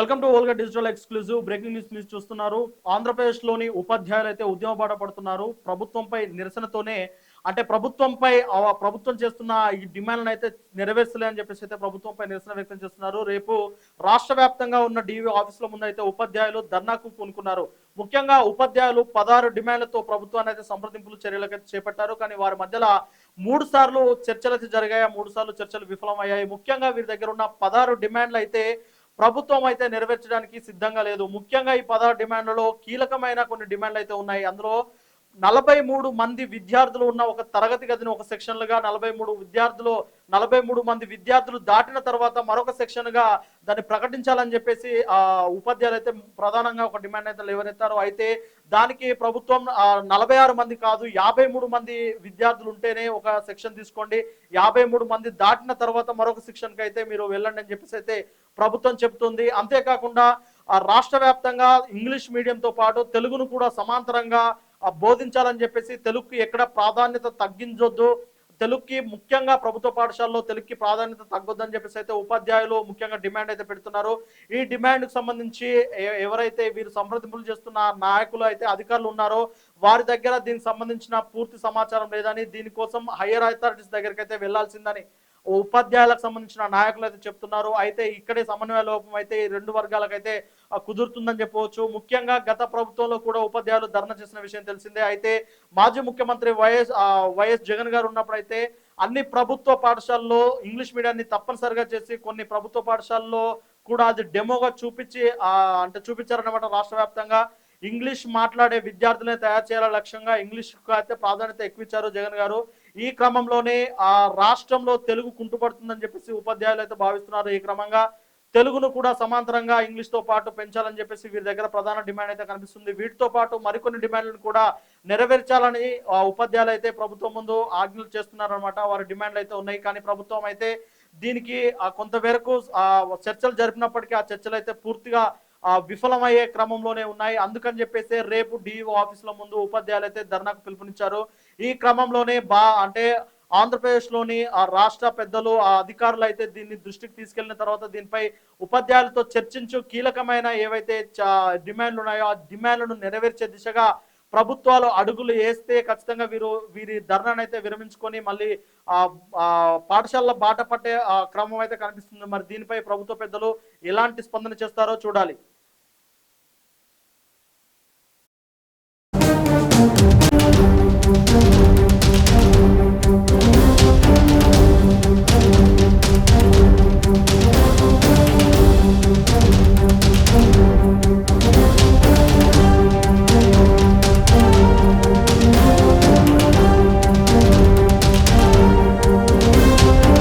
Welcome to Olga digital exclusive breaking news news చూస్తున్నారు. ఆంధ్రప్రదేశ్లోని ఉపాధ్యాయులు అయితే ఉద్యమ బాట పడుతున్నారు. ప్రభుత్వంపై నిరసనతోనే అంటే ప్రభుత్వంపై ఆ ప్రభుత్వం చేస్తున్న ఈ డిమాండ్లను అయితే నెరవేర్చలే అని చెప్పేసి అయితే ప్రభుత్వంపై నిరసన వ్యక్తం చేస్తున్నారు. రేపు రాష్ట్ర వ్యాప్తంగా ఉన్న డివి ఆఫీసుల ముందు అయితే ఉపాధ్యాయులు ధర్నాకు పూనుకున్నారు. ముఖ్యంగా ఉపాధ్యాయులు పదహారు డిమాండ్లతో ప్రభుత్వాన్ని అయితే సంప్రదింపులు చర్యలకైతే చేపట్టారు. కానీ వారి మధ్యలో మూడు సార్లు చర్చలు అయితే జరిగాయి. ఆ మూడు సార్లు చర్చలు విఫలమయ్యాయి. ముఖ్యంగా వీరి దగ్గర ఉన్న పదహారు డిమాండ్లు అయితే ప్రభుత్వం అయితే నెరవేర్చడానికి సిద్ధంగా లేదు. ముఖ్యంగా ఈ పదహారు డిమాండ్లలో కీలకమైన కొన్ని డిమాండ్లు అయితే ఉన్నాయి. అందులో నలభై మూడు మంది విద్యార్థులు ఉన్న ఒక తరగతి గదిని ఒక సెక్షన్లుగా నలభై మూడు విద్యార్థులు నలభై మూడు మంది విద్యార్థులు దాటిన తర్వాత మరొక సెక్షన్గా దాన్ని ప్రకటించాలని చెప్పేసి ఆ ఉపాధ్యాయులు అయితే ప్రధానంగా ఒక డిమాండ్ అయితే లేవనెత్తారు. అయితే దానికి ప్రభుత్వం నలభై ఆరు మంది కాదు యాభై మూడు మంది విద్యార్థులు ఉంటేనే ఒక సెక్షన్ తీసుకోండి. యాభై మూడు మంది దాటిన తర్వాత మరొక సెక్షన్కి అయితే మీరు వెళ్ళండి అని చెప్పేసి అయితే ప్రభుత్వం చెబుతుంది. అంతేకాకుండా ఆ రాష్ట్ర వ్యాప్తంగా ఇంగ్లీష్ మీడియంతో పాటు తెలుగును కూడా సమాంతరంగా బోధించాలని చెప్పేసి తెలుగుకి ఎక్కడ ప్రాధాన్యత తగ్గించొద్దు. తెలుగుకి ముఖ్యంగా ప్రభుత్వ పాఠశాలలో తెలుగుకి ప్రాధాన్యత తగ్గొద్దని చెప్పేసి అయితే ఉపాధ్యాయులు ముఖ్యంగా డిమాండ్ అయితే పెడుతున్నారు. ఈ డిమాండ్కి సంబంధించి ఎవరైతే వీరు సంప్రదింపులు చేస్తున్న నాయకులు అయితే అధికారులు ఉన్నారో వారి దగ్గర దీనికి సంబంధించిన పూర్తి సమాచారం లేదని దీనికోసం హయ్యర్ అథారిటీస్ దగ్గరికి అయితే వెళ్ళాల్సిందని ఉపాధ్యాయులకు సంబంధించిన నాయకులు అయితే చెప్తున్నారు. అయితే ఇక్కడే సమన్వయ లోపం అయితే ఈ రెండు వర్గాలకైతే అయితే కుదురుతుందని చెప్పవచ్చు. ముఖ్యంగా గత ప్రభుత్వంలో కూడా ఉపాధ్యాయులు ధర్నా చేసిన విషయం తెలిసిందే. అయితే మాజీ ముఖ్యమంత్రి వైఎస్ వైఎస్ జగన్ గారు ఉన్నప్పుడైతే అన్ని ప్రభుత్వ పాఠశాలలో ఇంగ్లీష్ మీడియాన్ని తప్పనిసరిగా చేసి కొన్ని ప్రభుత్వ పాఠశాలలో కూడా అది డెమోగా చూపించి అంటే చూపించారన్నమాట రాష్ట్ర వ్యాప్తంగా. ఇంగ్లీష్ మాట్లాడే విద్యార్థులను తయారు చేయాల లక్ష్యంగా ఇంగ్లీష్ అయితే ప్రాధాన్యత ఎక్కువ ఇచ్చారు జగన్ గారు. ఈ క్రమంలోనే ఆ రాష్ట్రంలో తెలుగు కుంటుపడుతుందని చెప్పేసి ఉపాధ్యాయులు అయితే భావిస్తున్నారు. ఈ క్రమంగా తెలుగును కూడా సమాంతరంగా ఇంగ్లీష్తో పాటు పెంచాలని చెప్పేసి వీరి దగ్గర ప్రధాన డిమాండ్ అయితే కనిపిస్తుంది. వీటితో పాటు మరికొన్ని డిమాండ్లను కూడా నెరవేర్చాలని ఆ, ఉపాధ్యాయులు అయితే ప్రభుత్వం ముందు ఆజ్ఞలు చేస్తున్నారన్నమాట. వారి డిమాండ్లు అయితే ఉన్నాయి. కానీ ప్రభుత్వం అయితే దీనికి ఆ, కొంతవరకు ఆ, చర్చలు జరిపినప్పటికీ ఆ చర్చలు అయితే పూర్తిగా ఆ, విఫలమయ్యే క్రమంలోనే ఉన్నాయి. అందుకని చెప్పేసి రేపు డిఈఓ ఆఫీసుల ముందు ఉపాధ్యాయులు అయితే ధర్నాకు పిలుపునిచ్చారు. ఈ క్రమంలోనే బా అంటే ఆంధ్రప్రదేశ్లోని ఆ రాష్ట్ర పెద్దలు ఆ అధికారులు అయితే దీన్ని దృష్టికి తీసుకెళ్ళిన తర్వాత దీనిపై ఉపాధ్యాయులతో చర్చించు కీలకమైన ఏవైతే డిమాండ్లు ఉన్నాయో ఆ డిమాండ్లను నెరవేర్చే దిశగా ప్రభుత్వాలు అడుగులు వేస్తే ఖచ్చితంగా వీరు వీరి ధర్నాను అయితే విరమించుకొని మళ్ళీ ఆ పాఠశాల బాట పట్టే ఆ క్రమం అయితే కనిపిస్తుంది. మరి దీనిపై ప్రభుత్వ పెద్దలు ఎలాంటి స్పందన చేస్తారో చూడాలి.